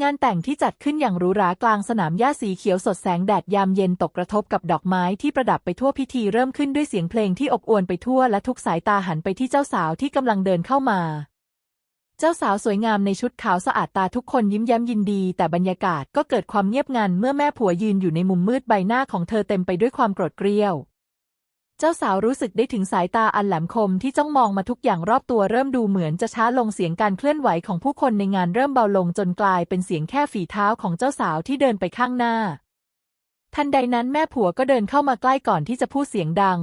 งานแต่งที่จัดขึ้นอย่างหรูหรากลางสนามหญ้าสีเขียวสดแสงแดดยามเย็นตกกระทบกับดอกไม้ที่ประดับไปทั่วพิธีเริ่มขึ้นด้วยเสียงเพลงที่อบอวลไปทั่วและทุกสายตาหันไปที่เจ้าสาวที่กำลังเดินเข้ามา เจ้าสาวสวยงามในชุดขาวสะอาดตาทุกคนยิ้มแย้มยินดี แต่บรรยากาศก็เกิดความเงียบงันเมื่อแม่ผัวยืนอยู่ในมุมมืดใบหน้าของเธอเต็มไปด้วยความโกรธเกรี้ยว เจ้าสาวรู้สึกได้ถึงสายตาอันแหลมคมที่จ้องมองมาทุกอย่างรอบตัวเริ่มดูเหมือนจะช้าลงเสียงการเคลื่อนไหวของผู้คนในงานเริ่มเบาลงจนกลายเป็นเสียงแค่ฝีเท้าของเจ้าสาวที่เดินไปข้างหน้า ทันใดนั้นแม่ผัวก็เดินเข้ามาใกล้ก่อนที่จะพูดเสียงดัง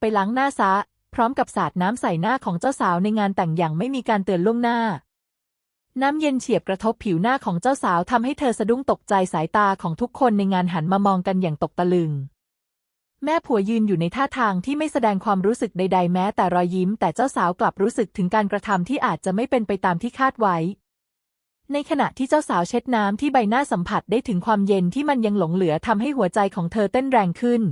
ไปล้างหน้าซะ พร้อมกับสาดน้ำใส่หน้าของเจ้าสาวในงานแต่งอย่างไม่มีการเตือนล่วงหน้าน้ำเย็นเฉียบกระทบผิวหน้าของเจ้าสาวทำให้เธอสะดุ้งตกใจสายตาของทุกคนในงานหันมามองกันอย่างตกตะลึง แม่ผัวยืนอยู่ในท่าทางที่ไม่แสดงความรู้สึกใด ๆ แม้แต่รอยยิ้ม แต่เจ้าสาวกลับรู้สึกถึงการกระทำที่อาจจะไม่เป็นไปตามที่คาดไว้ ในขณะที่เจ้าสาวเช็ดน้ำที่ใบหน้าสัมผัสได้ถึงความเย็นที่มันยังหลงเหลือทำให้หัวใจของเธอเต้นแรงขึ้น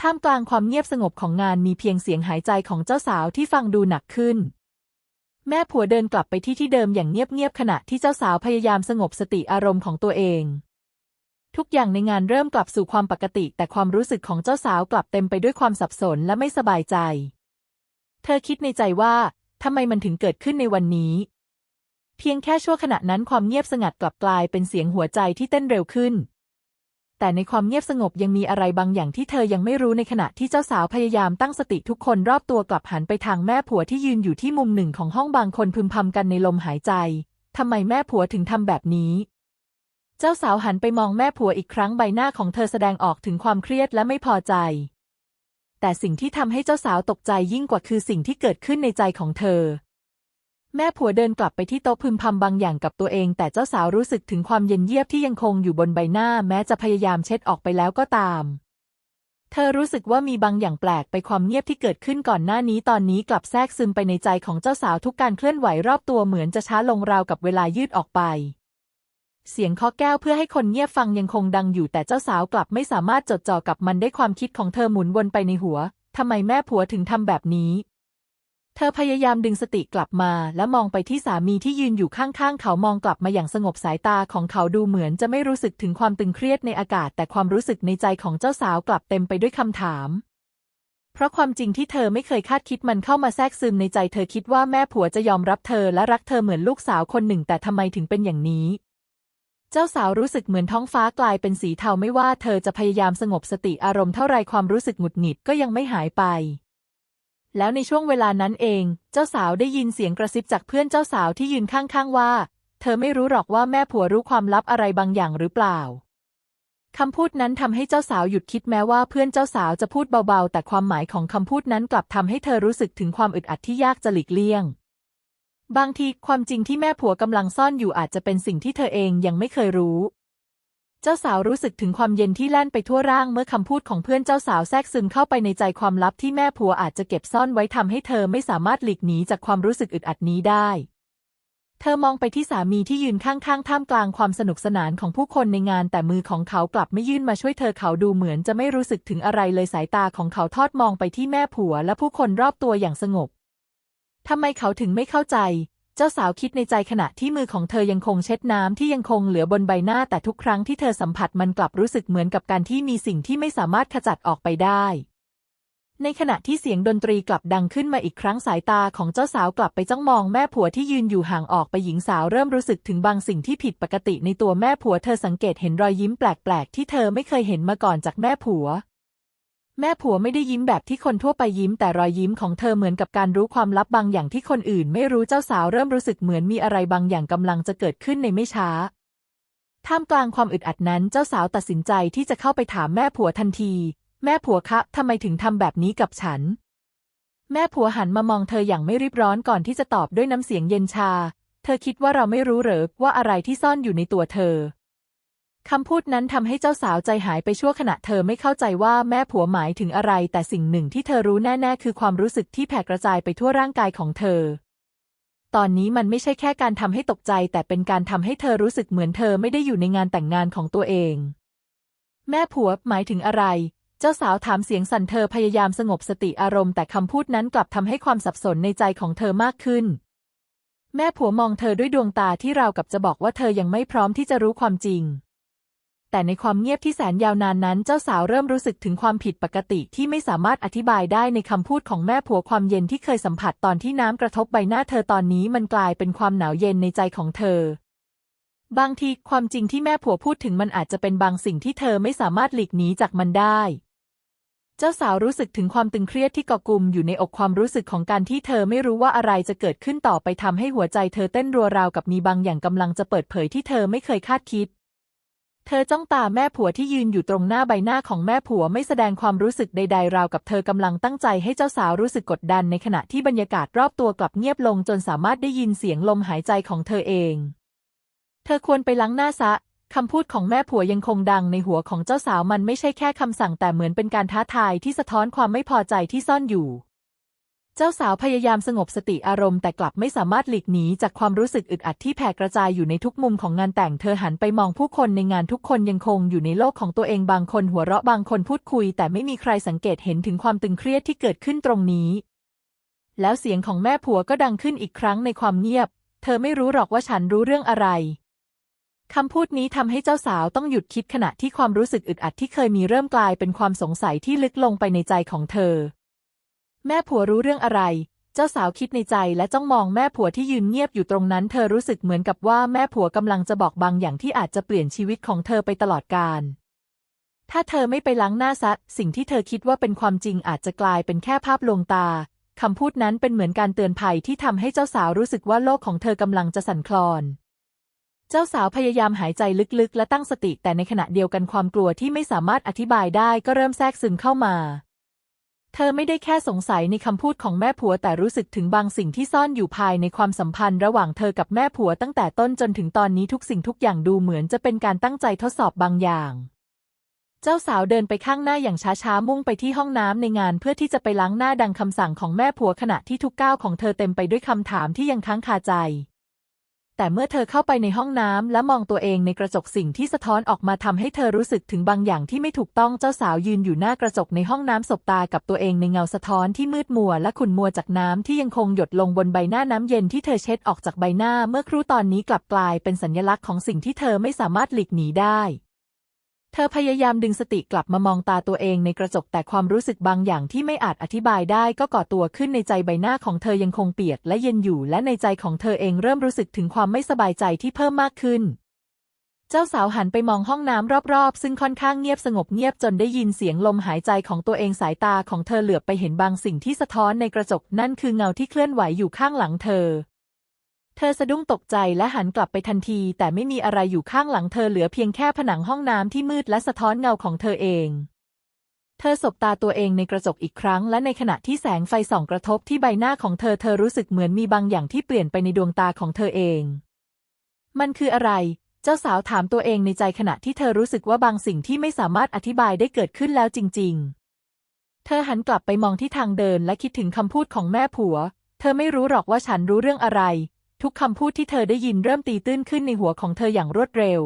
ท่ามกลางความเงียบสงบของงานมีเพียงเสียงหายใจของเจ้าสาวที่ฟังดูหนักขึ้น แม่ผัวเดินกลับไปที่ที่เดิมอย่างเงียบๆขณะที่เจ้าสาวพยายามสงบสติอารมณ์ของตัวเอง ทุกอย่างในงานเริ่มกลับสู่ความปกติ แต่ความรู้สึกของเจ้าสาวกลับเต็มไปด้วยความสับสนและไม่สบายใจ เธอคิดในใจว่าทำไมมันถึงเกิดขึ้นในวันนี้ เพียงแค่ชั่วขณะนั้นความเงียบสงัดกลับกลายเป็นเสียงหัวใจที่เต้นเร็วขึ้น แต่ในความเงียบสงบยังมีอะไรบางอย่างที่เธอยังไม่รู้ในขณะที่เจ้าสาวพยายามตั้งสติทุกคนรอบตัวกลับหันไปทางแม่ผัวที่ยืนอยู่ที่มุมหนึ่งของห้องบางคนพึมพำกันในลมหายใจทำไมแม่ผัวถึงทำแบบนี้ เจ้าสาวหันไปมองแม่ผัวอีกครั้งใบหน้าของเธอแสดงออกถึงความเครียดและไม่พอใจ แต่สิ่งที่ทำให้เจ้าสาวตกใจยิ่งกว่าคือสิ่งที่เกิดขึ้นในใจของเธอ แม่ผัวเดินกลับไปที่โต๊ะพึมพำบางอย่างกับตัวเอง แต่เจ้าสาวรู้สึกถึงความเย็นเยียบที่ยังคงอยู่บนใบหน้าแม้จะพยายามเช็ดออกไปแล้วก็ตาม เธอรู้สึกว่ามีบางอย่างแปลกไปความเงียบที่เกิดขึ้นก่อนหน้านี้ตอนนี้กลับแทรกซึมไปในใจของเจ้าสาวทุกการเคลื่อนไหวรอบตัวเหมือนจะช้าลงราวกับเวลายืดออกไป เสียงเคาะแก้วเพื่อให้คนเงียบฟังยังคงดังอยู่แต่เจ้าสาวกลับไม่สามารถจดจ่อกับมันได้ความคิดของเธอหมุนวนไปในหัว ทำไมแม่ผัวถึงทำแบบนี้ เธอพยายามดึงสติกลับมา และมองไปที่สามีที่ยืนอยู่ข้างๆ เขามองกลับมาอย่างสงบสายตาของเขาดูเหมือนจะไม่รู้สึกถึงความตึงเครียดในอากาศ แต่ความรู้สึกในใจของเจ้าสาวกลับเต็มไปด้วยคำถามเพราะความจริงที่เธอไม่เคยคาดคิดมันเข้ามาแทรกซึมในใจเธอคิดว่าแม่ผัวจะยอมรับเธอและรักเธอเหมือนลูกสาวคนหนึ่งแต่ทำไมถึงเป็นอย่างนี้ เจ้าสาวรู้สึกเหมือนท้องฟ้ากลายเป็นสีเทาไม่ว่าเธอจะพยายามสงบสติอารมณ์เท่าไรความรู้สึกหงุดหงิดก็ยังไม่หายไป แล้วในช่วงเวลานั้นเอง เจ้าสาวได้ยินเสียงกระซิบจากเพื่อนเจ้าสาวที่ยืนข้างๆว่า เธอไม่รู้หรอกว่าแม่ผัวรู้ความลับอะไรบางอย่างหรือเปล่าคำพูดนั้นทำให้เจ้าสาวหยุดคิดแม้ว่าเพื่อนเจ้าสาวจะพูดเบาๆ แต่ความหมายของคำพูดนั้นกลับทำให้เธอรู้สึกถึงความอึดอัดที่ยากจะหลีกเลี่ยง บางทีความจริงที่แม่ผัวกำลังซ่อนอยู่อาจจะเป็นสิ่งที่เธอเองยังไม่เคยรู้ เจ้าสาวรู้สึกถึงความเย็นที่แล่นไปทั่วร่างเมื่อคำพูดของเพื่อนเจ้าสาวแทรกซึมเข้าไปในใจความลับที่แม่ผัวอาจจะเก็บซ่อนไว้ทำให้เธอไม่สามารถหลีกหนีจากความรู้สึกอึดอัดนี้ได้เธอมองไปที่สามีที่ยืนข้างๆ ท่ามกลางความสนุกสนานของผู้คนในงาน แต่มือของเขากลับไม่ยื่นมาช่วยเธอเขาดูเหมือนจะไม่รู้สึกถึงอะไรเลยสายตาของเขาทอดมองไปที่แม่ผัวและผู้คนรอบตัวอย่างสงบ ทำไมเขาถึงไม่เข้าใจ เจ้าสาวคิดในใจขณะที่มือของเธอยังคงเช็ดน้ำที่ยังคงเหลือบนใบหน้าแต่ทุกครั้งที่เธอสัมผัสมันกลับรู้สึกเหมือนกับการที่มีสิ่งที่ไม่สามารถขจัดออกไปได้ในขณะที่เสียงดนตรีกลับดังขึ้นมาอีกครั้งสายตาของเจ้าสาวกลับไปจ้องมองแม่ผัวที่ยืนอยู่ห่างออกไปหญิงสาวเริ่มรู้สึกถึงบางสิ่งที่ผิดปกติในตัวแม่ผัวเธอสังเกตเห็นรอยยิ้มแปลกๆ ที่เธอไม่เคยเห็นมาก่อนจากแม่ผัว แม่ผัวไม่ได้ยิ้มแบบที่คนทั่วไปยิ้มแต่รอยยิ้มของเธอเหมือนกับการรู้ความลับบางอย่างที่คนอื่น ไม่รู้เจ้าสาวเริ่มรู้สึกเหมือนมีอะไรบางอย่างกำลังจะเกิดขึ้นในไม่ช้า ท่ามกลางความอึดอัดนั้นเจ้าสาวตัดสินใจที่จะเข้าไปถามแม่ผัวทันที แม่ผัวคะทำไมถึงทำแบบนี้กับฉัน แม่ผัวหันมามองเธออย่างไม่รีบร้อนก่อนที่จะตอบด้วยน้ำเสียงเย็นชา เธอคิดว่าเราไม่รู้เหรอว่าอะไรที่ซ่อนอยู่ในตัวเธอ คำพูดนั้นทำให้เจ้าสาวใจหายไปชั่วขณะเธอไม่เข้าใจว่าแม่ผัวหมายถึงอะไร แต่สิ่งหนึ่งที่เธอรู้แน่ ๆ คือความรู้สึกที่แผ่กระจายไปทั่วร่างกายของเธอ ตอนนี้มันไม่ใช่แค่การทำให้ตกใจ แต่เป็นการทำให้เธอรู้สึกเหมือนเธอไม่ได้อยู่ในงานแต่งงานของตัวเอง แม่ผัวหมายถึงอะไร เจ้าสาวถามเสียงสั่นเธอพยายามสงบสติอารมณ์แต่คำพูดนั้นกลับทำให้ความสับสนในใจของเธอมากขึ้น แม่ผัวมองเธอด้วยดวงตาที่ราวกับจะบอกว่าเธอยังไม่พร้อมที่จะรู้ความจริง แต่ในความเงียบที่แสนยาวนานนั้น เจ้าสาวเริ่มรู้สึกถึงความผิดปกติที่ไม่สามารถอธิบายได้ในคำพูดของแม่ผัวความเย็นที่เคยสัมผัสตอนที่น้ำกระทบใบหน้าเธอตอนนี้มันกลายเป็นความหนาวเย็นในใจของเธอ บางทีความจริงที่แม่ผัวพูดถึงมันอาจจะเป็นบางสิ่งที่เธอไม่สามารถหลีกหนีจากมันได้เจ้าสาวรู้สึกถึงความตึงเครียดที่ก่อกลุ่มอยู่ในอกความรู้สึกของการที่เธอไม่รู้ว่าอะไรจะเกิดขึ้นต่อไปทำให้หัวใจเธอเต้นรัวราวกับมีบางอย่างกำลังจะเปิดเผยที่เธอไม่เคยคาดคิด เธอจ้องตาแม่ผัวที่ยืนอยู่ตรงหน้าใบหน้าของแม่ผัวไม่แสดงความรู้สึกใดๆ ราวกับเธอกำลังตั้งใจให้เจ้าสาวรู้สึกกดดันในขณะที่บรรยากาศรอบตัวกลับเงียบลงจนสามารถได้ยินเสียงลมหายใจของเธอเอง เธอควรไปล้างหน้าซะคำพูดของแม่ผัวยังคงดังในหัวของเจ้าสาวมันไม่ใช่แค่คำสั่งแต่เหมือนเป็นการท้าทายที่สะท้อนความไม่พอใจที่ซ่อนอยู่ เจ้าสาวพยายามสงบสติอารมณ์แต่กลับไม่สามารถหลีกหนีจากความรู้สึกอึดอัดที่แผ่กระจายอยู่ในทุกมุมของงานแต่งเธอหันไปมองผู้คนในงานทุกคนยังคงอยู่ในโลกของตัวเองบางคนหัวเราะบางคนพูดคุย แต่ไม่มีใครสังเกตเห็นถึงความตึงเครียดที่เกิดขึ้นตรงนี้ แล้วเสียงของแม่ผัวก็ดังขึ้นอีกครั้งในความเงียบ เธอไม่รู้หรอกว่าฉันรู้เรื่องอะไรคำพูดนี้ทำให้เจ้าสาวต้องหยุดคิดขณะที่ความรู้สึกอึดอัดที่เคยมีเริ่มกลายเป็นความสงสัยที่ลึกลงไปในใจของเธอ แม่ผัวรู้เรื่องอะไร เจ้าสาวคิดในใจและจ้องมองแม่ผัวที่ยืนเงียบอยู่ตรงนั้น เธอรู้สึกเหมือนกับว่าแม่ผัวกำลังจะบอกบางอย่างที่อาจจะเปลี่ยนชีวิตของเธอไปตลอดกาลถ้าเธอไม่ไปล้างหน้าซัสิ่งที่เธอคิดว่าเป็นความจริงอาจจะกลายเป็นแค่ภาพลวงตาคำพูดนั้นเป็นเหมือนการเตือนภัยที่ทำให้เจ้าสาวรู้สึกว่าโลกของเธอกำลังจะสั่นคลอน เจ้าสาวพยายามหายใจลึกๆ และตั้งสติแต่ในขณะเดียวกันความกลัวที่ไม่สามารถอธิบายได้ก็เริ่มแทรกซึมเข้ามา เธอไม่ได้แค่สงสัยในคำพูดของแม่ผัวแต่รู้สึกถึงบางสิ่งที่ซ่อนอยู่ภายในความสัมพันธ์ระหว่างเธอกับแม่ผัวตั้งแต่ต้นจนถึงตอนนี้ทุกสิ่งทุกอย่างดูเหมือนจะเป็นการตั้งใจทดสอบบางอย่าง เจ้าสาวเดินไปข้างหน้าอย่างช้าๆมุ่งไปที่ห้องน้ำในงานเพื่อที่จะไปล้างหน้าดังคำสั่งของแม่ผัวขณะที่ทุกก้าวของเธอเต็มไปด้วยคำถามที่ยังค้างคาใจ แต่เมื่อเธอเข้าไปในห้องน้ำและมองตัวเองในกระจกสิ่งที่สะท้อนออกมาทำให้เธอรู้สึกถึงบางอย่างที่ไม่ถูกต้องเจ้าสาวยืนอยู่หน้ากระจกในห้องน้ำสบตากับตัวเองในเงาสะท้อนที่มืดมัวและขุ่นมัวจากน้ำที่ยังคงหยดลงบนใบหน้าน้ำเย็นที่เธอเช็ดออกจากใบหน้า เมื่อครู่ตอนนี้กลับกลายเป็นสัญลักษณ์ของสิ่งที่เธอไม่สามารถหลีกหนีได้ เธอพยายามดึงสติกลับมามองตาตัวเองในกระจกแต่ความรู้สึกบางอย่างที่ไม่อาจอธิบายได้ก็ก่อตัวขึ้นในใจใบหน้าของเธอยังคงเปียกและเย็นอยู่และในใจของเธอเองเริ่มรู้สึกถึงความไม่สบายใจที่เพิ่มมากขึ้น เจ้าสาวหันไปมองห้องน้ำรอบๆ ซึ่งค่อนข้างเงียบสงบเงียบจนได้ยินเสียงลมหายใจของตัวเองสายตาของเธอเหลือบไปเห็นบางสิ่งที่สะท้อนในกระจกนั่นคือเงาที่เคลื่อนไหวอยู่ข้างหลังเธอ เธอสะดุ้งตกใจและหันกลับไปทันที แต่ไม่มีอะไรอยู่ข้างหลังเธอเหลือเพียงแค่ผนังห้องน้ำที่มืดและสะท้อนเงาของเธอเอง เธอสบตาตัวเองในกระจกอีกครั้ง และในขณะที่แสงไฟส่องกระทบที่ใบหน้าของเธอเธอรู้สึกเหมือนมีบางอย่างที่เปลี่ยนไปในดวงตาของเธอเอง มันคืออะไร เจ้าสาวถามตัวเองในใจขณะที่เธอรู้สึกว่าบางสิ่งที่ไม่สามารถอธิบายได้เกิดขึ้นแล้วจริง ๆ เธอหันกลับไปมองที่ทางเดินและคิดถึงคำพูดของแม่ผัว เธอไม่รู้หรอกว่าฉันรู้เรื่องอะไร ทุกคำพูดที่เธอได้ยินเริ่มตีตื้นขึ้นในหัวของเธออย่างรวดเร็ว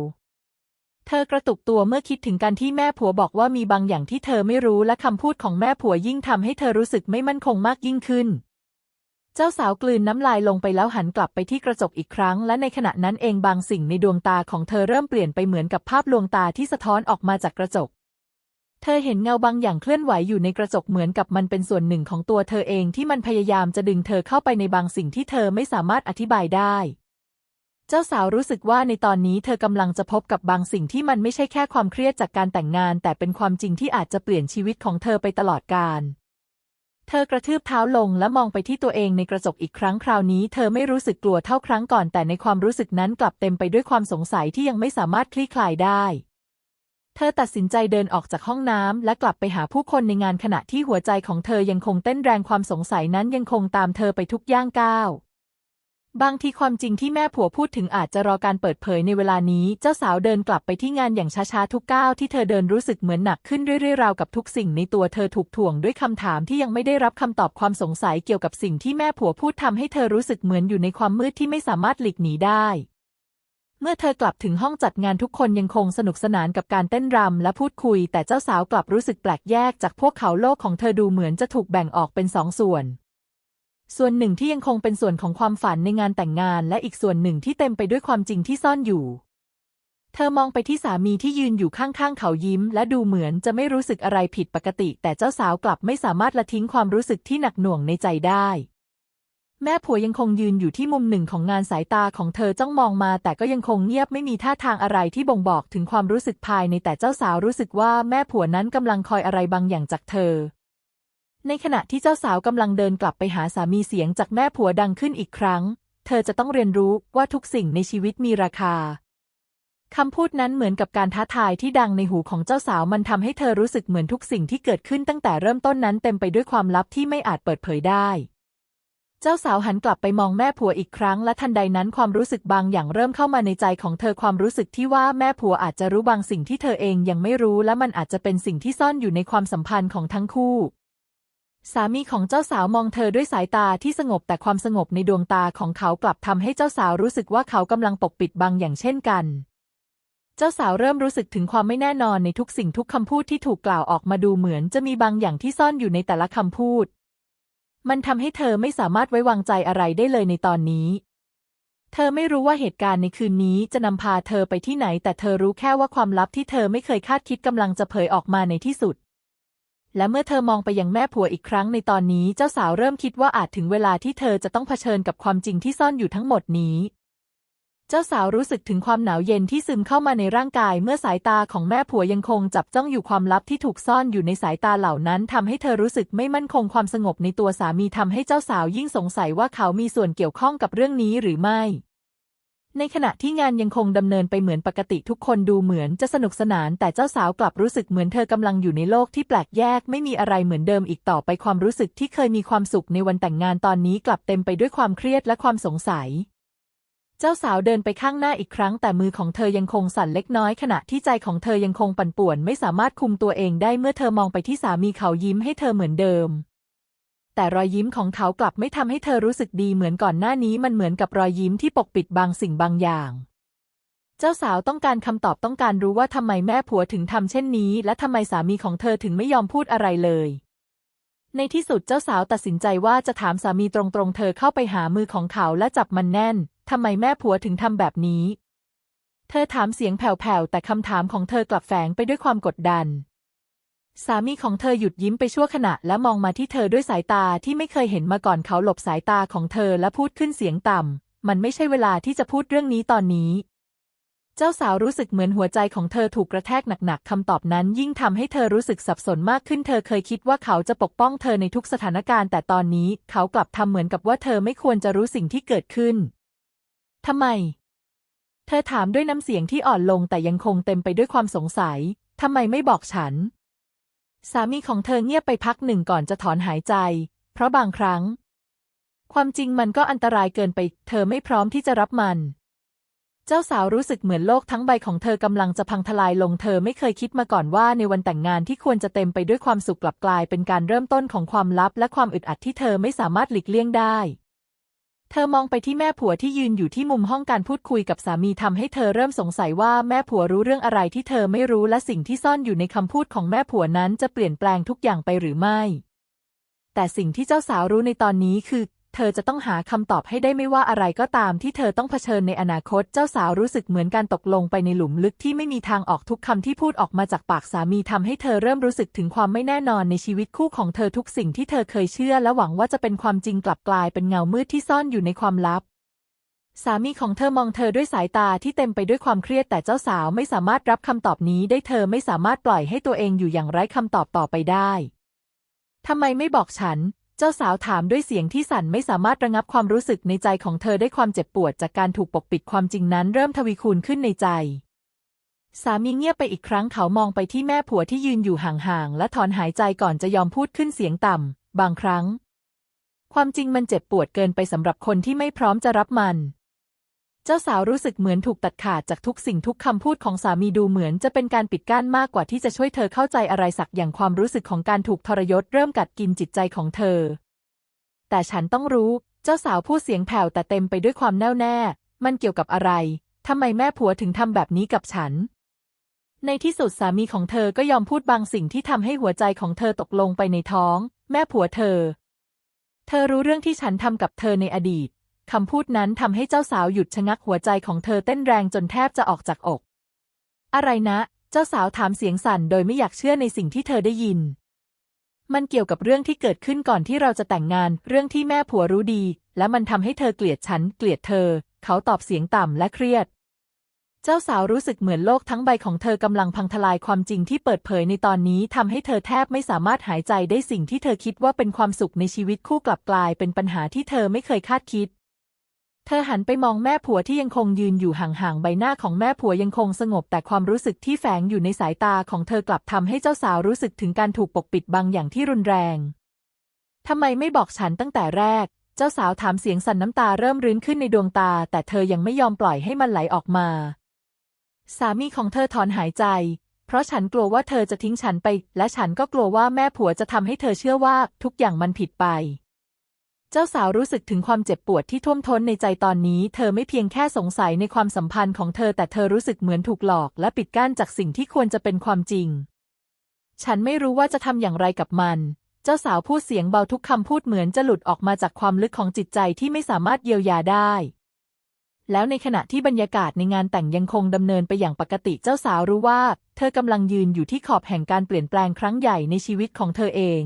เธอกระตุกตัวเมื่อคิดถึงการที่แม่ผัวบอกว่ามีบางอย่างที่เธอไม่รู้และคำพูดของแม่ผัวยิ่งทำให้เธอรู้สึกไม่มั่นคงมากยิ่งขึ้น เจ้าสาวกลืนน้ำลายลงไปแล้วหันกลับไปที่กระจกอีกครั้ง และในขณะนั้นเองบางสิ่งในดวงตาของเธอเริ่มเปลี่ยนไปเหมือนกับภาพลวงตาที่สะท้อนออกมาจากกระจก เธอเห็นเงาบางอย่างเคลื่อนไหวอยู่ในกระจกเหมือนกับมันเป็นส่วนหนึ่งของตัวเธอเองที่มันพยายามจะดึงเธอเข้าไปในบางสิ่งที่เธอไม่สามารถอธิบายได้ เจ้าสาวรู้สึกว่าในตอนนี้เธอกำลังจะพบกับบางสิ่งที่มันไม่ใช่แค่ความเครียดจากการแต่งงาน แต่เป็นความจริงที่อาจจะเปลี่ยนชีวิตของเธอไปตลอดกาลเธอกระทืบเท้าลงและมองไปที่ตัวเองในกระจกอีกครั้งคราวนี้เธอไม่รู้สึกกลัวเท่าครั้งก่อน แต่ในความรู้สึกนั้นกลับเต็มไปด้วยความสงสัยที่ยังไม่สามารถคลี่คลายได้ เธอตัดสินใจเดินออกจากห้องน้ำและกลับไปหาผู้คนในงานขณะที่หัวใจของเธอยังคงเต้นแรงความสงสัยนั้นยังคงตามเธอไปทุกย่างก้าว บางทีความจริงที่แม่ผัวพูดถึงอาจจะรอการเปิดเผยในเวลานี้เจ้าสาวเดินกลับไปที่งานอย่างช้าๆทุกก้าวที่เธอเดินรู้สึกเหมือนหนักขึ้นเรื่อยๆราวกับทุกสิ่งในตัวเธอถูกถ่วงด้วยคำถามที่ยังไม่ได้รับคำตอบความสงสัยเกี่ยวกับสิ่งที่แม่ผัวพูดทำให้เธอรู้สึกเหมือนอยู่ในความมืดที่ไม่สามารถหลีกหนีได้ เมื่อเธอกลับถึงห้องจัดงานทุกคนยังคงสนุกสนานกับการเต้นรำและพูดคุย แต่เจ้าสาวกลับรู้สึกแปลกแยกจากพวกเขาโลกของเธอดูเหมือนจะถูกแบ่งออกเป็นสองส่วน ส่วนหนึ่งที่ยังคงเป็นส่วนของความฝันในงานแต่งงาน และอีกส่วนหนึ่งที่เต็มไปด้วยความจริงที่ซ่อนอยู่ เธอมองไปที่สามีที่ยืนอยู่ข้างๆเขายิ้ม และดูเหมือนจะไม่รู้สึกอะไรผิดปกติ แต่เจ้าสาวกลับไม่สามารถละทิ้งความรู้สึกที่หนักหน่วงในใจได้ แม่ผัวยังคงยืนอยู่ที่มุมหนึ่งของงานสายตาของเธอจ้องมองมา แต่ก็ยังคงเงียบไม่มีท่าทางอะไรที่บ่งบอกถึงความรู้สึกภายในแต่เจ้าสาวรู้สึกว่าแม่ผัวนั้นกำลังคอยอะไรบางอย่างจากเธอ ในขณะที่เจ้าสาวกำลังเดินกลับไปหาสามีเสียงจากแม่ผัวดังขึ้นอีกครั้ง เธอจะต้องเรียนรู้ว่าทุกสิ่งในชีวิตมีราคาคำพูดนั้นเหมือนกับการท้าทายที่ดังในหูของเจ้าสาวมันทำให้เธอรู้สึกเหมือนทุกสิ่งที่เกิดขึ้นตั้งแต่เริ่มต้นนั้นเต็มไปด้วยความลับที่ไม่อาจเปิดเผยได้ จ้าสาวหันกลับไปมองแม่ผัวอีกครั้งและทันใดนั้นความรู้สึกบางอย่างเริ่มเข้ามาในใจของเธอความรู้สึกที่ว่าแม่ผัวอาจจะรู้บางสิ่งที่เธอเองยังไม่รู้และมันอาจจะเป็นสิ่งที่ซ่อนอยู่ในความสัมพันธ์ของทั้งคู่ สามีของเจ้าสาวมองเธอด้วยสายตาที่สงบแต่ความสงบในดวงตาของเขากลับทำให้เจ้าสาวรู้สึกว่าเขากำลังปกปิดบางอย่างเช่นกันเจ้าสาวเริ่มรู้สึกถึงความไม่แน่นอนในทุกสิ่งทุกคำพูดที่ถูกกล่าวออกมาดูเหมือนจะมีบางอย่างที่ซ่อนอยู่ในแต่ละคำพูด มันทำให้เธอไม่สามารถไว้วางใจอะไรได้เลยในตอนนี้ เธอไม่รู้ว่าเหตุการณ์ในคืนนี้จะนำพาเธอไปที่ไหน แต่เธอรู้แค่ว่าความลับที่เธอไม่เคยคาดคิดกำลังจะเผยออกมาในที่สุด และเมื่อเธอมองไปยังแม่ผัวอีกครั้งในตอนนี้เจ้าสาวเริ่มคิดว่าอาจถึงเวลาที่เธอจะต้องเผชิญกับความจริงที่ซ่อนอยู่ทั้งหมดนี้ จ้าสาวรู้สึกถึงความหนาวเย็นที่ซึมเข้ามาในร่างกาย เมื่อสายตาของแม่ผัวยังคงจับจ้องอยู่ความลับที่ถูกซ่อนอยู่ในสายตาเหล่านั้นทำให้เธอรู้สึกไม่มั่นคงความสงบในตัวสามีทำให้เจ้าสาวยิ่งสงสัยว่าเขามีส่วนเกี่ยวข้องกับเรื่องนี้หรือไม่ ในขณะที่งานยังคงดำเนินไปเหมือนปกติทุกคนดูเหมือนจะสนุกสนาน แต่เจ้าสาวกลับรู้สึกเหมือนเธอกำลังอยู่ในโลกที่แปลกแยก ไม่มีอะไรเหมือนเดิมอีกต่อไปความรู้สึกที่เคยมีความสุขในวันแต่งงานตอนนี้กลับเต็มไปด้วยความเครียดและความสงสัย จ้าสาวเดินไปข้างหน้าอีกครั้งแต่มือของเธอยังคงสั่นเล็กน้อยขณะที่ใจของเธอยังคงปั่นป่วนไม่สามารถคุมตัวเองได้เมื่อเธอมองไปที่สามีเขายิ้มให้เธอเหมือนเดิม แต่รอยยิ้มของเขากลับไม่ทำให้เธอรู้สึกดีเหมือนก่อนหน้านี้มันเหมือนกับรอยยิ้มที่ปกปิดบางสิ่งบางอย่าง เจ้าสาวต้องการคำตอบต้องการรู้ว่าทำไมแม่ผัวถึงทำเช่นนี้ และทำไมสามีของเธอถึงไม่ยอมพูดอะไรเลยในที่สุดเจ้าสาวตัดสินใจว่าจะถามสามีตรงๆ เธอเข้าไปหามือของเขาและจับมันแน่น ทำไมแม่ผัวถึงทำแบบนี้ เธอถามเสียงแผ่วๆ แต่คำถามของเธอกลับแฝงไปด้วยความกดดัน สามีของเธอหยุดยิ้มไปชั่วขณะและมองมาที่เธอด้วยสายตาที่ไม่เคยเห็นมาก่อนเขาหลบสายตาของเธอและพูดขึ้นเสียงต่ำ มันไม่ใช่เวลาที่จะพูดเรื่องนี้ตอนนี้ เจ้าสาวรู้สึกเหมือนหัวใจของเธอถูกกระแทกหนักๆคำตอบนั้น ยิ่งทำให้เธอรู้สึกสับสนมากขึ้น เธอเคยคิดว่าเขาจะปกป้องเธอในทุกสถานการณ์ แต่ตอนนี้เขากลับทำเหมือนกับว่าเธอไม่ควรจะรู้สิ่งที่เกิดขึ้น ทำไม เธอถามด้วยน้ำเสียงที่อ่อนลงแต่ยังคงเต็มไปด้วยความสงสัย ทำไมไม่บอกฉัน สามีของเธอเงียบไปพักหนึ่งก่อนจะถอนหายใจ เพราะบางครั้ง ความจริงมันก็อันตรายเกินไป เธอไม่พร้อมที่จะรับมัน เจ้าสาวรู้สึกเหมือนโลกทั้งใบของเธอกำลังจะพังทลายลง เธอไม่เคยคิดมาก่อนว่าในวันแต่งงานที่ควรจะเต็มไปด้วยความสุขกลับกลาย เป็นการเริ่มต้นของความลับและความอึดอัดที่เธอไม่สามารถหลีกเลี่ยงได้ เธอมองไปที่แม่ผัวที่ยืนอยู่ที่มุมห้องการพูดคุยกับสามีทำให้เธอเริ่มสงสัยว่าแม่ผัวรู้เรื่องอะไรที่เธอไม่รู้และสิ่งที่ซ่อนอยู่ในคำพูดของแม่ผัวนั้นจะเปลี่ยนแปลงทุกอย่างไปหรือไม่ แต่สิ่งที่เจ้าสาวรู้ในตอนนี้คือ เธอจะต้องหาคำตอบให้ได้ไม่ว่าอะไรก็ตามที่เธอต้องเผชิญในอนาคตเจ้าสาวรู้สึกเหมือนการตกลงไปในหลุมลึกที่ไม่มีทางออกทุกคำที่พูดออกมาจากปากสามีทำให้เธอเริ่มรู้สึกถึงความไม่แน่นอนในชีวิตคู่ของเธอทุกสิ่งที่เธอเคยเชื่อ และหวังว่าจะเป็นความจริงกลับกลายเป็นเงามืดที่ซ่อนอยู่ในความลับสามีของเธอมองเธอด้วยสายตาที่เต็มไปด้วยความเครียดแต่เจ้าสาวไม่สามารถรับคำตอบนี้ได้เธอไม่สามารถปล่อยให้ตัวเองอยู่อย่างไร้คำตอบต่อไปได้ ทำไมไม่บอกฉัน เจ้าสาวถามด้วยเสียงที่สั่นไม่สามารถระงับความรู้สึกในใจของเธอได้ความเจ็บปวดจากการถูกปกปิดความจริงนั้นเริ่มทวีคูณขึ้นในใจ สามีเงียบไปอีกครั้งเขามองไปที่แม่ผัวที่ยืนอยู่ห่างๆ และถอนหายใจก่อนจะยอมพูดขึ้นเสียงต่ำ บางครั้ง ความจริงมันเจ็บปวดเกินไปสำหรับคนที่ไม่พร้อมจะรับมัน เจ้าสาวรู้สึกเหมือนถูกตัดขาดจากทุกสิ่งทุกคำพูดของสามีดูเหมือนจะเป็นการปิดกั้นมากกว่าที่จะช่วยเธอเข้าใจอะไรสักอย่างความรู้สึกของการถูกทรยศเริ่มกัดกินจิตใจของเธอ แต่ฉันต้องรู้ เจ้าสาวพูดเสียงแผ่วแต่เต็มไปด้วยความแน่วแน่ มันเกี่ยวกับอะไรทำไมแม่ผัวถึงทำแบบนี้กับฉัน ในที่สุดสามีของเธอก็ยอมพูดบางสิ่งที่ทำให้หัวใจของเธอตกลงไปในท้อง แม่ผัวเธอ เธอรู้เรื่องที่ฉันทำกับเธอในอดีต คำพูดนั้นทำให้เจ้าสาวหยุดชะงักหัวใจของเธอเต้นแรงจนแทบจะออกจากอก อะไรนะ เจ้าสาวถามเสียงสั่นโดยไม่อยากเชื่อในสิ่งที่เธอได้ยิน มันเกี่ยวกับเรื่องที่เกิดขึ้นก่อนที่เราจะแต่งงาน เรื่องที่แม่ผัวรู้ดี และมันทำให้เธอเกลียดฉัน เกลียดเธอ เขาตอบเสียงต่ำและเครียด เจ้าสาวรู้สึกเหมือนโลกทั้งใบของเธอกำลังพังทลายความจริงที่เปิดเผยในตอนนี้ทำให้เธอแทบไม่สามารถหายใจได้สิ่งที่เธอคิดว่าเป็นความสุขในชีวิตคู่กลับกลาย เป็นปัญหาที่เธอไม่เคยคาดคิด เธอหันไปมองแม่ผัวที่ยังคงยืนอยู่ห่างๆ ใบหน้าของแม่ผัวยังคงสงบ แต่ความรู้สึกที่แฝงอยู่ในสายตาของเธอกลับทำให้เจ้าสาวรู้สึกถึงการถูกปกปิดบางอย่างที่รุนแรงทำไมไม่บอกฉันตั้งแต่แรก เจ้าสาวถามเสียงสั่นน้ำตาเริ่มรื้นขึ้นในดวงตา แต่เธอยังไม่ยอมปล่อยให้มันไหลออกมา สามีของเธอถอนหายใจ เพราะฉันกลัวว่าเธอจะทิ้งฉันไป และฉันก็กลัวว่าแม่ผัวจะทำให้เธอเชื่อว่าทุกอย่างมันผิดไป เจ้าสาวรู้สึกถึงความเจ็บปวดที่ท่วมท้นในใจตอนนี้ เธอไม่เพียงแค่สงสัยในความสัมพันธ์ของเธอ แต่เธอรู้สึกเหมือนถูกหลอก และปิดกั้นจากสิ่งที่ควรจะเป็นความจริง ฉันไม่รู้ว่าจะทำอย่างไรกับมัน เจ้าสาวพูดเสียงเบาทุกคำพูดเหมือนจะหลุดออกมาจากความลึกของจิตใจที่ไม่สามารถเยียวยาได้ แล้วในขณะที่บรรยากาศในงานแต่งยังคงดำเนินไปอย่างปกติเจ้าสาวรู้ว่า เธอกำลังยืนอยู่ที่ขอบแห่งการเปลี่ยนแปลงครั้งใหญ่ในชีวิตของเธอเอง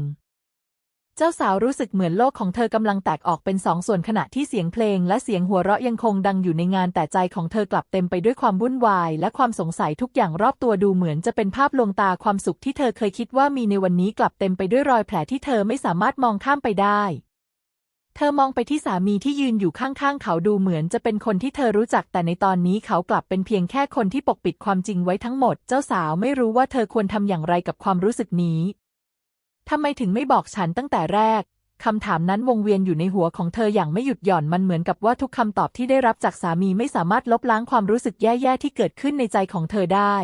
เจ้าสาวรู้สึกเหมือนโลกของเธอกำลังแตกออกเป็นสองส่วนขณะที่เสียงเพลงและเสียงหัวเราะยังคงดังอยู่ในงานแต่ใจของเธอกลับเต็มไปด้วยความวุ่นวายและความสงสัยทุกอย่างรอบตัวดูเหมือนจะเป็นภาพลวงตาความสุขที่เธอเคยคิดว่ามีในวันนี้กลับเต็มไปด้วยรอยแผลที่เธอไม่สามารถมองข้ามไปได้ เธอมองไปที่สามีที่ยืนอยู่ข้างๆ เขาดูเหมือนจะเป็นคนที่เธอรู้จักแต่ในตอนนี้เขากลับเป็นเพียงแค่คนที่ปกปิดความจริงไว้ทั้งหมด เจ้าสาวไม่รู้ว่าเธอควรทำอย่างไรกับความรู้สึกนี้ ทำไมถึงไม่บอกฉันตั้งแต่แรก คำถามนั้นวงเวียนอยู่ในหัวของเธออย่างไม่หยุดหย่อนมันเหมือนกับว่าทุกคำตอบที่ได้รับจากสามีไม่สามารถลบล้างความรู้สึกแย่ๆที่เกิดขึ้นในใจของเธอได้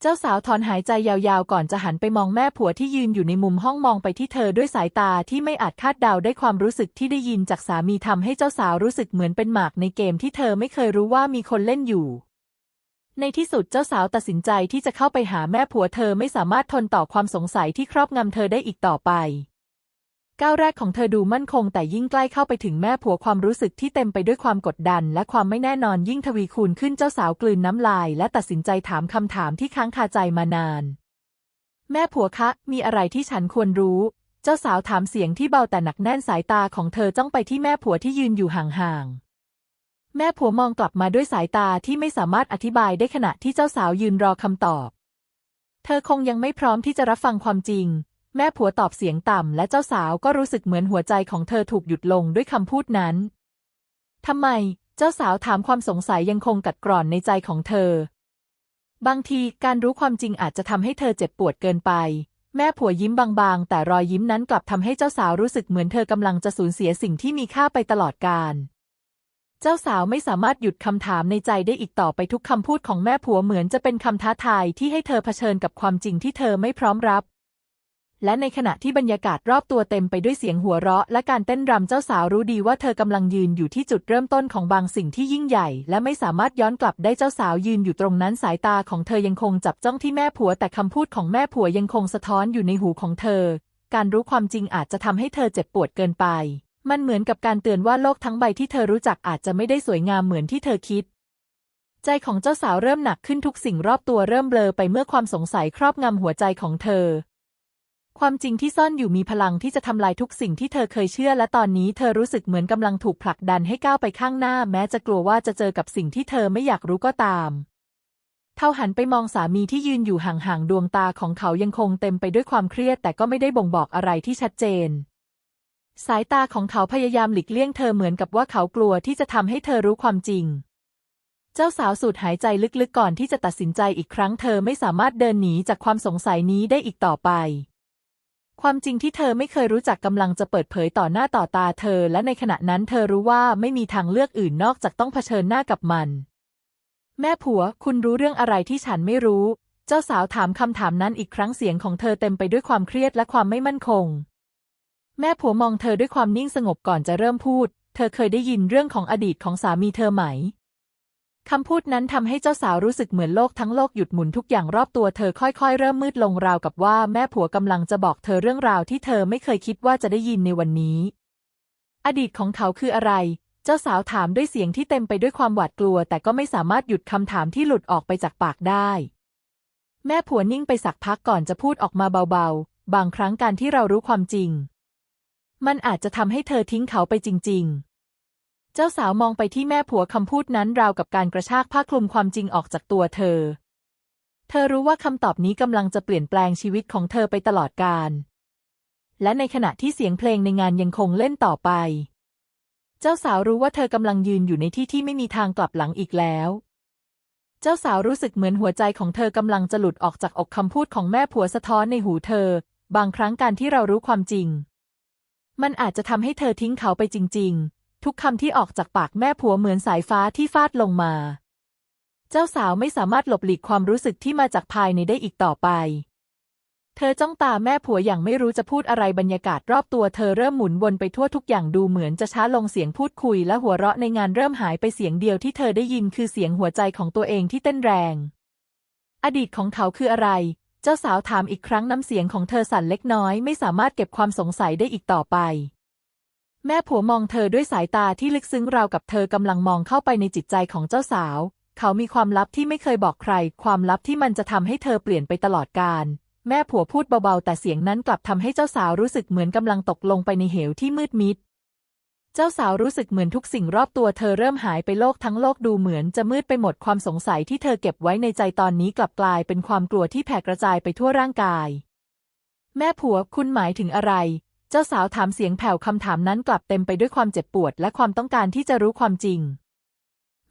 เจ้าสาวถอนหายใจยาวๆ ก่อนจะหันไปมองแม่ผัวที่ยืนอยู่ในมุมห้องมองไปที่เธอด้วยสายตาที่ไม่อาจคาดเดาได้ความรู้สึกที่ได้ยินจากสามีทำให้เจ้าสาวรู้สึกเหมือนเป็นหมากในเกมที่เธอไม่เคยรู้ว่ามีคนเล่นอยู่ ในที่สุดเจ้าสาวตัดสินใจที่จะเข้าไปหาแม่ผัวเธอไม่สามารถทนต่อความสงสัยที่ครอบงำเธอได้อีกต่อไป ก้าวแรกของเธอดูมั่นคง แต่ยิ่งใกล้เข้าไปถึงแม่ผัวความรู้สึกที่เต็มไปด้วยความกดดัน และความไม่แน่นอนยิ่งทวีคูณขึ้นเจ้าสาวกลืนน้ำลาย และตัดสินใจถามคำถามที่ค้างคาใจมานาน แม่ผัวคะ มีอะไรที่ฉันควรรู้ เจ้าสาวถามเสียงที่เบาแต่หนักแน่นสายตาของเธอจ้องไปที่แม่ผัวที่ยืนอยู่ห่างๆ แม่ผัวมองกลับมาด้วยสายตาที่ไม่สามารถอธิบายได้ขณะที่เจ้าสาวยืนรอคำตอบ เธอคงยังไม่พร้อมที่จะรับฟังความจริง แม่ผัวตอบเสียงต่ำ และเจ้าสาวก็รู้สึกเหมือนหัวใจของเธอถูกหยุดลงด้วยคำพูดนั้นทำไม เจ้าสาวถามความสงสัยยังคงกัดกร่อนในใจของเธอ บางทีการรู้ความจริงอาจจะทำให้เธอเจ็บปวดเกินไป แม่ผัวยิ้มบางๆ แต่รอยยิ้มนั้นกลับทำให้เจ้าสาวรู้สึกเหมือนเธอกำลังจะสูญเสียสิ่งที่มีค่าไปตลอดกาล เจ้าสาวไม่สามารถหยุดคำถามในใจได้อีกต่อไปทุกคำพูดของแม่ผัวเหมือนจะเป็นคำท้าทายที่ให้เธอเผชิญกับความจริงที่เธอไม่พร้อมรับ และในขณะที่บรรยากาศรอบตัวเต็มไปด้วยเสียงหัวเราะ และการเต้นรำเจ้าสาวรู้ดีว่าเธอกำลังยืนอยู่ที่จุดเริ่มต้นของบางสิ่งที่ยิ่งใหญ่ และไม่สามารถย้อนกลับได้เจ้าสาวยืนอยู่ตรงนั้นสายตาของเธอยังคงจับจ้องที่แม่ผัวแต่คำพูดของแม่ผัวยังคงสะท้อนอยู่ในหูของเธอ การรู้ความจริงอาจจะทำให้เธอเจ็บปวดเกินไป มันเหมือนกับการเตือนว่าโลกทั้งใบที่เธอรู้จักอาจจะไม่ได้สวยงามเหมือนที่เธอคิด ใจของเจ้าสาวเริ่มหนักขึ้นทุกสิ่งรอบตัวเริ่มเบลอไปเมื่อความสงสัยครอบงำหัวใจของเธอ ความจริงที่ซ่อนอยู่มีพลังที่จะทำลายทุกสิ่งที่เธอเคยเชื่อ และตอนนี้เธอรู้สึกเหมือนกำลังถูกผลักดันให้ก้าวไปข้างหน้า แม้จะกลัวว่าจะเจอกับสิ่งที่เธอไม่อยากรู้ก็ตามเท่าหันไปมองสามีที่ยืนอยู่ห่างๆดวงตาของเขายังคงเต็มไปด้วยความเครียด แต่ก็ไม่ได้บ่งบอกอะไรที่ชัดเจน สายตาของเขาพยายามหลีกเลี่ยงเธอเหมือนกับว่าเขากลัวที่จะทำให้เธอรู้ความจริง เจ้าสาวสูดหายใจลึกๆก่อนที่จะตัดสินใจอีกครั้งเธอไม่สามารถเดินหนีจากความสงสัยนี้ได้อีกต่อไป ความจริงที่เธอไม่เคยรู้จักกำลังจะเปิดเผยต่อหน้าต่อตาเธอ และในขณะนั้นเธอรู้ว่าไม่มีทางเลือกอื่นนอกจากต้องเผชิญหน้ากับมัน แม่ผัวคุณรู้เรื่องอะไรที่ฉันไม่รู้ เจ้าสาวถามคำถามนั้นอีกครั้งเสียงของเธอเต็มไปด้วยความเครียดและความไม่มั่นคง แม่ผัวมองเธอด้วยความนิ่งสงบก่อนจะเริ่มพูด เธอเคยได้ยินเรื่องของอดีตของสามีเธอไหม คำพูดนั้นทำให้เจ้าสาวรู้สึกเหมือนโลกทั้งโลกหยุดหมุนทุกอย่างรอบตัวเธอค่อยๆ เริ่มมืดลงราวกับว่าแม่ผัวกำลังจะบอกเธอเรื่องราวที่เธอไม่เคยคิดว่าจะได้ยินในวันนี้ อดีตของเขาคืออะไร เจ้าสาวถามด้วยเสียงที่เต็มไปด้วยความหวาดกลัว แต่ก็ไม่สามารถหยุดคำถามที่หลุดออกไปจากปากได้ แม่ผัวนิ่งไปสักพักก่อนจะพูดออกมาเบาๆ บางครั้งการที่เรารู้ความจริง มันอาจจะทำให้เธอทิ้งเขาไปจริง ๆ เจ้าสาวมองไปที่แม่ผัวคำพูดนั้นราวกับการกระชากผ้าคลุมความจริงออกจากตัวเธอ เธอรู้ว่าคำตอบนี้กำลังจะเปลี่ยนแปลงชีวิตของเธอไปตลอดกาล และในขณะที่เสียงเพลงในงานยังคงเล่นต่อไป เจ้าสาวรู้ว่าเธอกำลังยืนอยู่ในที่ที่ไม่มีทางกลับหลังอีกแล้ว เจ้าสาวรู้สึกเหมือนหัวใจของเธอกำลังจะหลุดออกจากอกคำพูดของแม่ผัวสะท้อนในหูเธอ บางครั้งการที่เรารู้ความจริง มันอาจจะทำให้เธอทิ้งเขาไปจริง ๆ ทุกคำที่ออกจากปากแม่ผัวเหมือนสายฟ้าที่ฟาดลงมา เจ้าสาวไม่สามารถหลบหลีกความรู้สึกที่มาจากภายในได้อีกต่อไป เธอจ้องตาแม่ผัวอย่างไม่รู้จะพูดอะไรบรรยากาศรอบตัวเธอเริ่มหมุนวนไปทั่วทุกอย่างดูเหมือนจะช้าลงเสียงพูดคุยและหัวเราะในงานเริ่มหายไปเสียงเดียวที่เธอได้ยินคือเสียงหัวใจของตัวเองที่เต้นแรง อดีตของเขาคืออะไร เจ้าสาวถามอีกครั้งน้ำเสียงของเธอสั่นเล็กน้อยไม่สามารถเก็บความสงสัยได้อีกต่อไป แม่ผัวมองเธอด้วยสายตาที่ลึกซึ้งราวกับเธอกำลังมองเข้าไปในจิตใจของเจ้าสาว เขามีความลับที่ไม่เคยบอกใคร ความลับที่มันจะทำให้เธอเปลี่ยนไปตลอดกาลแม่ผัวพูดเบาๆ แต่เสียงนั้นกลับทำให้เจ้าสาวรู้สึกเหมือนกำลังตกลงไปในเหวที่มืดมิด เจ้าสาวรู้สึกเหมือนทุกสิ่งรอบตัวเธอเริ่มหายไปโลกทั้งโลกดูเหมือนจะมืดไปหมดความสงสัยที่เธอเก็บไว้ในใจตอนนี้กลับกลายเป็นความกลัวที่แผ่กระจายไปทั่วร่างกาย แม่ผัวคุณหมายถึงอะไร เจ้าสาวถามเสียงแผ่วคำถามนั้นกลับเต็มไปด้วยความเจ็บปวดและความต้องการที่จะรู้ความจริง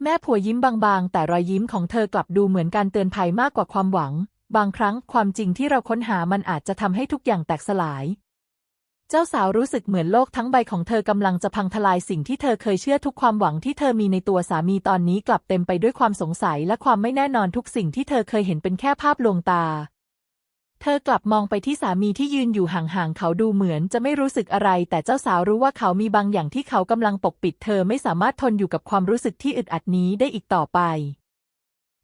แม่ผัวยิ้มบางๆ แต่รอยยิ้มของเธอกลับดูเหมือนการเตือนภัยมากกว่าความหวัง บางครั้งความจริงที่เราค้นหามันอาจจะทำให้ทุกอย่างแตกสลาย เจ้าสาวรู้สึกเหมือนโลกทั้งใบของเธอกำลังจะพังทลายสิ่งที่เธอเคยเชื่อทุกความหวังที่เธอมีในตัวสามีตอนนี้กลับเต็มไปด้วยความสงสัยและความไม่แน่นอนทุกสิ่งที่เธอเคยเห็นเป็นแค่ภาพลวงตา เธอกลับมองไปที่สามีที่ยืนอยู่ห่างๆเขาดูเหมือนจะไม่รู้สึกอะไร แต่เจ้าสาวรู้ว่าเขามีบางอย่างที่เขากำลังปกปิด เธอไม่สามารถทนอยู่กับความรู้สึกที่อึดอัดนี้ได้อีกต่อไป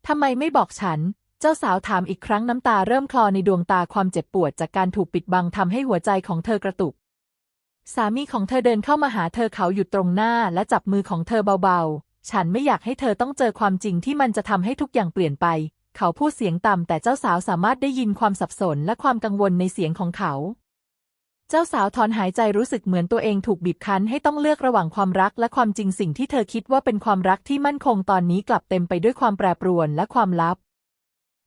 ทำไมไม่บอกฉัน เจ้าสาวถามอีกครั้งน้ำตาเริ่มคลอในดวงตาความเจ็บปวดจากการถูกปิดบังทำให้หัวใจของเธอกระตุก สามีของเธอเดินเข้ามาหาเธอเขาหยุดตรงหน้าและจับมือของเธอเบาๆ ฉันไม่อยากให้เธอต้องเจอความจริงที่มันจะทำให้ทุกอย่างเปลี่ยนไป เขาพูดเสียงต่ำแต่เจ้าสาวสามารถได้ยินความสับสนและความกังวลในเสียงของเขา เจ้าสาวถอนหายใจรู้สึกเหมือนตัวเองถูกบีบคั้นให้ต้องเลือกระหว่างความรักและความจริงสิ่งที่เธอคิดว่าเป็นความรักที่มั่นคงตอนนี้กลับเต็มไปด้วยความแปรปรวนและความลับ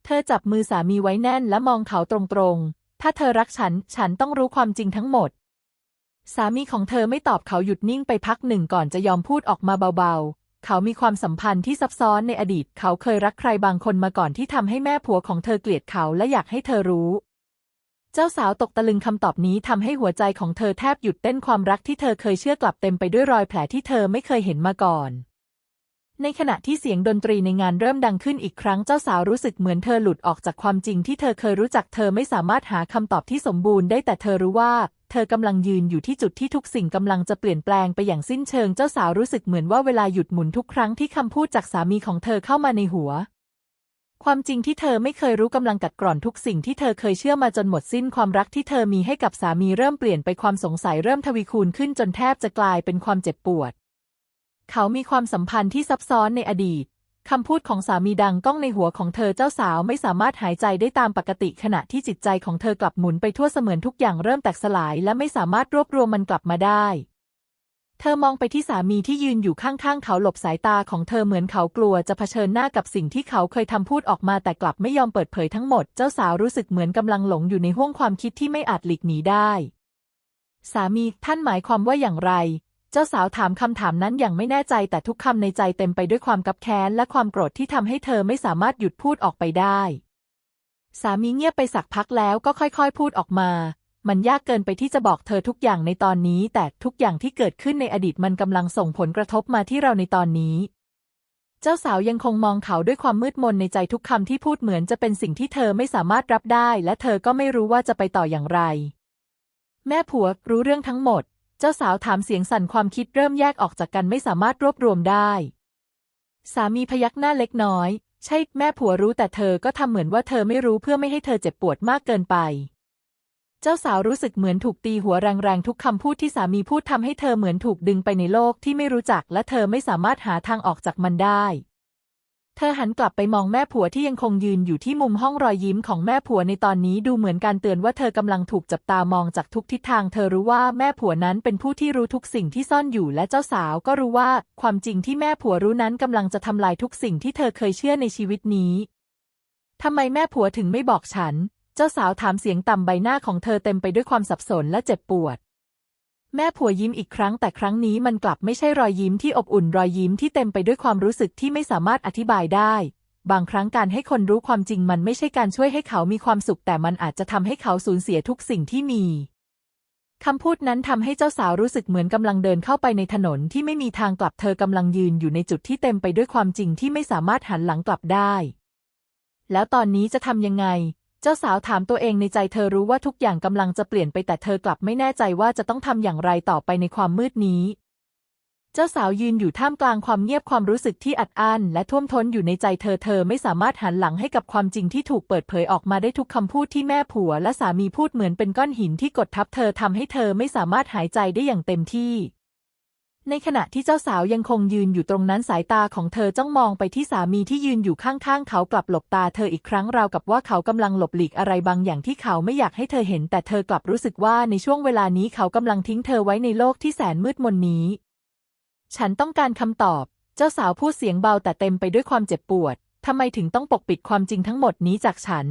เธอจับมือสามีไว้แน่นและมองเขาตรงๆ ถ้าเธอรักฉัน ฉันต้องรู้ความจริงทั้งหมด สามีของเธอไม่ตอบเขาหยุดนิ่งไปพักหนึ่งก่อนจะยอมพูดออกมาเบาๆ เขามีความสัมพันธ์ที่ซับซ้อนในอดีต เขาเคยรักใครบางคนมาก่อนที่ทำให้แม่ผัวของเธอเกลียดเขาและอยากให้เธอรู้ เจ้าสาวตกตะลึงคำตอบนี้ทำให้หัวใจของเธอแทบหยุดเต้นความรักที่เธอเคยเชื่อกลับเต็มไปด้วยรอยแผลที่เธอไม่เคยเห็นมาก่อน ในขณะที่เสียงดนตรีในงานเริ่มดังขึ้นอีกครั้งเจ้าสาวรู้สึกเหมือนเธอหลุดออกจากความจริงที่เธอเคยรู้จักเธอไม่สามารถหาคำตอบที่สมบูรณ์ได้แต่เธอรู้ว่าเธอกำลังยืนอยู่ที่จุดที่ทุกสิ่งกำลังจะเปลี่ยนแปลงไปอย่างสิ้นเชิงเจ้าสาวรู้สึกเหมือนว่าเวลาหยุดหมุนทุกครั้งที่คำพูดจากสามีของเธอเข้ามาในหัว ความจริงที่เธอไม่เคยรู้กำลังกัดกร่อนทุกสิ่งที่เธอเคยเชื่อมาจนหมดสิ้นความรักที่เธอมีให้กับสามีเริ่มเปลี่ยนไปความสงสัยเริ่มทวีคูณขึ้นจนแทบจะกลายเป็นความเจ็บปวด เขามีความสัมพันธ์ที่ซับซ้อนในอดีตคำพูดของสามีดังก้องในหัวของเธอเจ้าสาวไม่สามารถหายใจได้ตามปกติขณะที่จิตใจของเธอกลับหมุนไปทั่วเสมือนทุกอย่างเริ่มแตกสลายและไม่สามารถรวบรวมมันกลับมาได้ เธอมองไปที่สามีที่ยืนอยู่ข้างๆ เขาหลบสายตาของเธอเหมือนเขากลัวจะเผชิญหน้ากับสิ่งที่เขาเคยทำพูดออกมาแต่กลับไม่ยอมเปิดเผยทั้งหมด เจ้าสาวรู้สึกเหมือนกำลังหลงอยู่ในห้วงความคิดที่ไม่อาจหลีกหนีได้ สามีท่านหมายความว่าอย่างไร เจ้าสาวถามคำถามนั้นอย่างไม่แน่ใจแต่ทุกคำในใจเต็มไปด้วยความกับแค้นและความโกรธที่ทำให้เธอไม่สามารถหยุดพูดออกไปได้ สามีเงียบไปสักพักแล้วก็ค่อยๆ พูดออกมา มันยากเกินไปที่จะบอกเธอทุกอย่างในตอนนี้ แต่ทุกอย่างที่เกิดขึ้นในอดีตมันกำลังส่งผลกระทบมาที่เราในตอนนี้ เจ้าสาวยังคงมองเขาด้วยความมืดมนในใจทุกคำที่พูดเหมือนจะเป็นสิ่งที่เธอไม่สามารถรับได้ และเธอก็ไม่รู้ว่าจะไปต่ออย่างไร แม่ผัวรู้เรื่องทั้งหมด เจ้าสาวถามเสียงสั่นความคิดเริ่มแยกออกจากกันไม่สามารถรวบรวมได้ สามีพยักหน้าเล็กน้อย ใช่แม่ผัวรู้แต่เธอก็ทำเหมือนว่าเธอไม่รู้เพื่อไม่ให้เธอเจ็บปวดมากเกินไป เจ้าสาวรู้สึกเหมือนถูกตีหัวแรงๆทุกคำพูดที่สามีพูดทำให้เธอเหมือนถูกดึงไปในโลกที่ไม่รู้จักและเธอไม่สามารถหาทางออกจากมันได้ เธอหันกลับไปมองแม่ผัวที่ยังคงยืนอยู่ที่มุมห้องรอยยิ้มของแม่ผัวในตอนนี้ดูเหมือนการเตือนว่าเธอกำลังถูกจับตามองจากทุกทิศทาง เธอรู้ว่าแม่ผัวนั้นเป็นผู้ที่รู้ทุกสิ่งที่ซ่อนอยู่และเจ้าสาวก็รู้ว่า ความจริงที่แม่ผัวรู้นั้นกำลังจะทำลายทุกสิ่งที่เธอเคยเชื่อในชีวิตนี้ทำไมแม่ผัวถึงไม่บอกฉัน เจ้าสาวถามเสียงต่ำใบหน้าของเธอเต็มไปด้วยความสับสนและเจ็บปวด แม่ผัวยิ้มอีกครั้งแต่ครั้งนี้มันกลับไม่ใช่รอยยิ้มที่อบอุ่นรอยยิ้มที่เต็มไปด้วยความรู้สึกที่ไม่สามารถอธิบายได้ บางครั้งการให้คนรู้ความจริงมันไม่ใช่การช่วยให้เขามีความสุข แต่มันอาจจะทำให้เขาสูญเสียทุกสิ่งที่มีคำพูดนั้นทำให้เจ้าสาวรู้สึกเหมือนกำลังเดินเข้าไปในถนนที่ไม่มีทางกลับเธอกำลังยืนอยู่ในจุดที่เต็มไปด้วยความจริงที่ไม่สามารถหันหลังกลับได้ แล้วตอนนี้จะทำยังไง เจ้าสาวถามตัวเองในใจเธอรู้ว่าทุกอย่างกำลังจะเปลี่ยนไปแต่เธอกลับไม่แน่ใจว่าจะต้องทำอย่างไรต่อไปในความมืดนี้ เจ้าสาวยืนอยู่ท่ามกลางความเงียบความรู้สึกที่อัดอั้นและท่วมท้นอยู่ในใจเธอเธอไม่สามารถหันหลังให้กับความจริงที่ถูกเปิดเผยออกมาได้ทุกคำพูดที่แม่ผัวและสามีพูดเหมือนเป็นก้อนหินที่กดทับเธอทำให้เธอไม่สามารถหายใจได้อย่างเต็มที่ ในขณะที่เจ้าสาวยังคงยืนอยู่ตรงนั้นสายตาของเธอจ้องมองไปที่สามีที่ยืนอยู่ข้างๆ เขากลับหลบตาเธออีกครั้งราวกับว่าเขากำลังหลบหลีกอะไรบางอย่างที่เขาไม่อยากให้เธอเห็น แต่เธอกลับรู้สึกว่าในช่วงเวลานี้เขากำลังทิ้งเธอไว้ในโลกที่แสนมืดมนนี้ ฉันต้องการคำตอบ เจ้าสาวพูดเสียงเบาแต่เต็มไปด้วยความเจ็บปวดทำไมถึงต้องปกปิดความจริงทั้งหมดนี้จากฉัน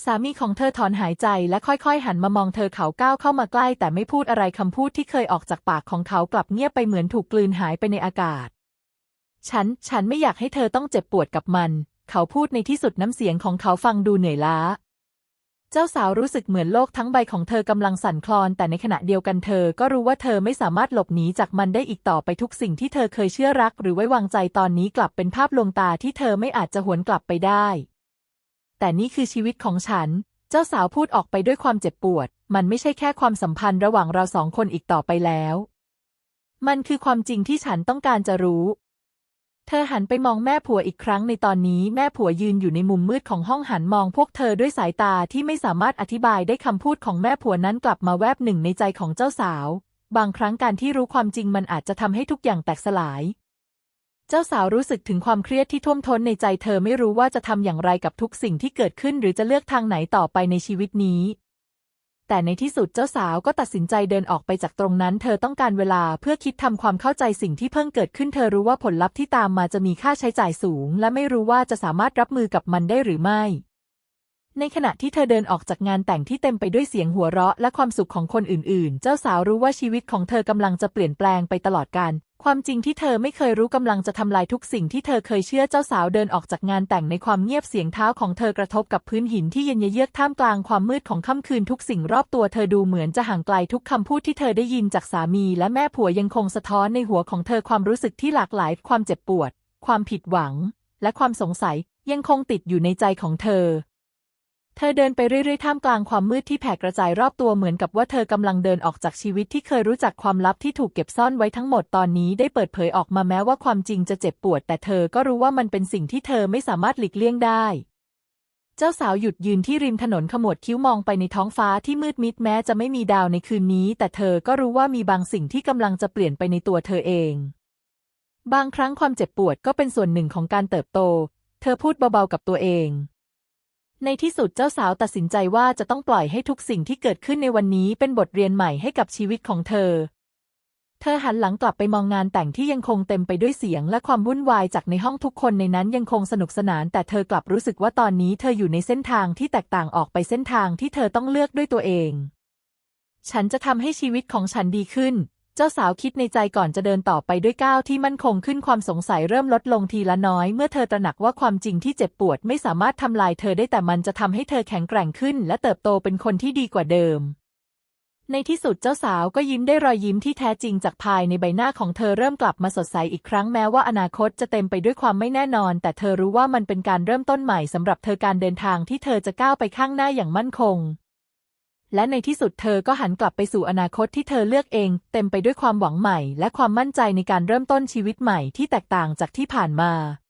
สามีของเธอถอนหายใจและค่อยๆ หันมามองเธอเขาก้าวเข้ามาใกล้ แต่ไม่พูดอะไรคำพูดที่เคยออกจากปากของเขากลับเงียบไปเหมือนถูกกลืนหายไปในอากาศ ฉัน ฉันไม่อยากให้เธอต้องเจ็บปวดกับมัน เขาพูดในที่สุดน้ำเสียงของเขาฟังดูเหนื่อยล้า เจ้าสาวรู้สึกเหมือนโลกทั้งใบของเธอกำลังสั่นคลอน แต่ในขณะเดียวกันเธอก็รู้ว่าเธอไม่สามารถหลบหนีจากมันได้อีกต่อไปทุกสิ่งที่เธอเคยเชื่อรัก หรือไว้วางใจตอนนี้กลับเป็นภาพลวงตาที่เธอไม่อาจจะหวนกลับไปได้ แต่นี่คือชีวิตของฉัน เจ้าสาวพูดออกไปด้วยความเจ็บปวด มันไม่ใช่แค่ความสัมพันธ์ระหว่างเราสองคนอีกต่อไปแล้ว มันคือความจริงที่ฉันต้องการจะรู้ เธอหันไปมองแม่ผัวอีกครั้งในตอนนี้แม่ผัวยืนอยู่ในมุมมืดของห้องหันมองพวกเธอด้วยสายตาที่ไม่สามารถอธิบายได้คำพูดของแม่ผัวนั้นกลับมาแวบหนึ่งในใจของเจ้าสาว บางครั้งการที่รู้ความจริงมันอาจจะทำให้ทุกอย่างแตกสลาย เจ้าสาวรู้สึกถึงความเครียดที่ท่วมท้นในใจเธอไม่รู้ว่าจะทำอย่างไรกับทุกสิ่งที่เกิดขึ้นหรือจะเลือกทางไหนต่อไปในชีวิตนี้ แต่ในที่สุดเจ้าสาวก็ตัดสินใจเดินออกไปจากตรงนั้น เธอต้องการเวลาเพื่อคิดทำความเข้าใจสิ่งที่เพิ่งเกิดขึ้น เธอรู้ว่าผลลัพธ์ที่ตามมาจะมีค่าใช้จ่ายสูง และไม่รู้ว่าจะสามารถรับมือกับมันได้หรือไม่ ในขณะที่เธอเดินออกจากงานแต่งที่เต็มไปด้วยเสียงหัวเราะและความสุขของคนอื่นๆ เจ้าสาวรู้ว่าชีวิตของเธอกำลังจะเปลี่ยนแปลงไปตลอดกาล ความจริงที่เธอไม่เคยรู้กำลังจะทำลายทุกสิ่งที่เธอเคยเชื่อเจ้าสาวเดินออกจากงานแต่งในความเงียบเสียงเท้าของเธอกระทบกับพื้นหินที่เย็นเยือกท่ามกลางความมืดของค่ำคืนทุกสิ่งรอบตัวเธอดูเหมือนจะห่างไกลทุกคำพูดที่เธอได้ยินจากสามีและแม่ผัวยังคงสะท้อนในหัวของเธอความรู้สึกที่หลากหลาย ความเจ็บปวด ความผิดหวัง และความสงสัยยังคงติดอยู่ในใจของเธอ เธอเดินไปเรื่อยๆ ท่ามกลางความมืดที่แผ่กระจายรอบตัวเหมือนกับว่าเธอกำลังเดินออกจากชีวิตที่เคยรู้จักความลับที่ถูกเก็บซ่อนไว้ทั้งหมดตอนนี้ได้เปิดเผยออกมาแม้ว่าความจริงจะเจ็บปวด แต่เธอก็รู้ว่ามันเป็นสิ่งที่เธอไม่สามารถหลีกเลี่ยงได้ เจ้าสาวหยุดยืนที่ริมถนนขมวดคิ้วมองไปในท้องฟ้าที่มืดมิดแม้จะไม่มีดาวในคืนนี้ แต่เธอก็รู้ว่ามีบางสิ่งที่กำลังจะเปลี่ยนไปในตัวเธอเอง บางครั้งความเจ็บปวดก็เป็นส่วนหนึ่งของการเติบโต เธอพูดเบาๆกับตัวเอง ในที่สุดเจ้าสาวตัดสินใจว่าจะต้องปล่อยให้ทุกสิ่งที่เกิดขึ้นในวันนี้เป็นบทเรียนใหม่ให้กับชีวิตของเธอ เธอหันหลังกลับไปมองงานแต่งที่ยังคงเต็มไปด้วยเสียงและความวุ่นวายจากในห้องทุกคนในนั้นยังคงสนุกสนาน แต่เธอกลับรู้สึกว่าตอนนี้เธออยู่ในเส้นทางที่แตกต่างออกไปเส้นทางที่เธอต้องเลือกด้วยตัวเอง ฉันจะทำให้ชีวิตของฉันดีขึ้น จ้าสาวคิดในใจก่อนจะเดินต่อไปด้วยก้าวที่มั่นคงขึ้นความสงสัยเริ่มลดลงทีละน้อย เมื่อเธอตระหนักว่าความจริงที่เจ็บปวดไม่สามารถทำลายเธอได้แต่มันจะทำให้เธอแข็งแกร่งขึ้น และเติบโตเป็นคนที่ดีกว่าเดิม ในที่สุดเจ้าสาวก็ยิ้มได้รอยยิ้มที่แท้จริงจากภายในใบหน้าของเธอเริ่มกลับมาสดใสอีกครั้งแม้ว่าอนาคตจะเต็มไปด้วยความไม่แน่นอน แต่เธอรู้ว่ามันเป็นการเริ่มต้นใหม่สำหรับเธอการเดินทางที่เธอจะก้าวไปข้างหน้าอย่างมั่นคง และในที่สุดเธอก็หันกลับไปสู่อนาคตที่เธอเลือกเอง เต็มไปด้วยความหวังใหม่ และความมั่นใจในการเริ่มต้นชีวิตใหม่ที่แตกต่างจากที่ผ่านมา